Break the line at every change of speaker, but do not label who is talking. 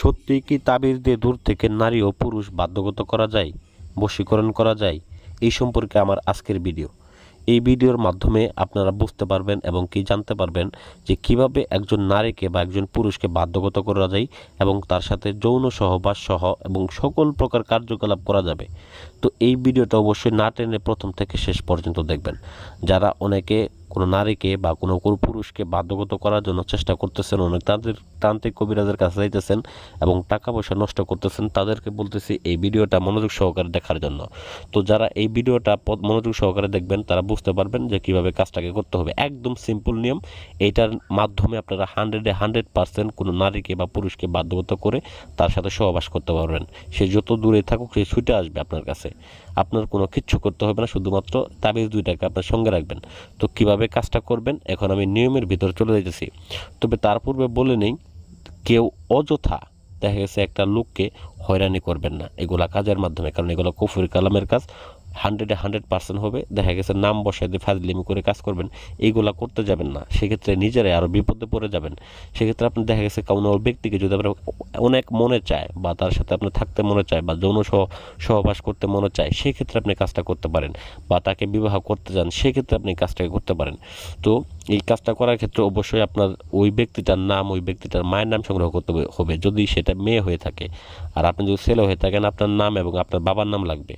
সত্যি কি তাবির দিয়ে দূর থেকে নারী ও পুরুষ বাধ্যগত করা যায়, বশীকরণ করা যায়? এই সম্পর্কে আমার আজকের ভিডিও। এই ভিডিওর মাধ্যমে আপনারা বুঝতে পারবেন এবং কি জানতে পারবেন যে কীভাবে একজন নারীকে বা একজন পুরুষকে বাধ্যগত করা যায় এবং তার সাথে যৌন সহবাস সহ এবং সকল প্রকার কার্যকলাপ করা যাবে। তো এই ভিডিওটা অবশ্যই না টেনে প্রথম থেকে শেষ পর্যন্ত দেখবেন। যারা অনেকে কোনো নারীকে বা কোনো কোনো পুরুষকে বাধ্যগত করার জন্য চেষ্টা করতেছেন, অনেক তাদের তান্ত্রিক কবিরাজের কাছে যাইতেছেন এবং টাকা পয়সা নষ্ট করতেছেন, তাদেরকে বলতেছি এই ভিডিওটা মনোযোগ সহকারে দেখার জন্য। তো যারা এই ভিডিওটা মনোযোগ সহকারে দেখবেন, তারা বুঝতে পারবেন যে কীভাবে কাজটাকে করতে হবে। একদম সিম্পল নিয়ম, এইটার মাধ্যমে আপনারা হান্ড্রেডে হান্ড্রেড পার্সেন্ট কোনো নারীকে বা পুরুষকে বাধ্যগত করে তার সাথে সহবাস করতে পারবেন। সে যত দূরে থাকুক, সে ছুটে আসবে আপনার কাছে। আপনার কোনো কিচ্ছু করতে হবে না, শুধুমাত্র তাবিজ দুইটাকে আপনার সঙ্গে রাখবেন। তো কীভাবে কাজটা করবেন, এখন আমি নিয়মের ভিতরে চলে যাইতেছি। তবে তার পূর্বে বলে নেই, কেউ অযথা দেখা গেছে একটা লোককে হয়রানি করবেন না। এগুলা কাজের মাধ্যমে, কারণ এগুলো কফুর কালামের কাজ। হান্ড্রেডে হান্ড্রেড পার্সেন্ট হবে। দেখা গেছে নাম বসায় দিয়ে ফাজলিমি করে কাজ করবেন, এইগুলা করতে যাবেন না। সেক্ষেত্রে নিজেরাই আরও বিপদে পড়ে যাবেন। সেক্ষেত্রে আপনি দেখা গেছে কোনো ব্যক্তিকে যদি আপনার অনেক মনে চায় বা তার সাথে আপনি থাকতে মনে চায় বা যৌন সহ, সহবাস করতে মনে চায়, সেক্ষেত্রে আপনি কাজটা করতে পারেন। বা তাকে বিবাহ করতে যান, সেক্ষেত্রে আপনি কাজটাকে করতে পারেন। তো এই কাজটা করার ক্ষেত্রে অবশ্যই আপনার ওই ব্যক্তিটার নাম, ওই ব্যক্তিটার মায়ের নাম সংগ্রহ করতে হবে। যদি সেটা মেয়ে হয়ে থাকে আর আপনি যদি ছেলে হয়ে থাকেন, আপনার নাম এবং আপনার বাবার নাম লাগবে।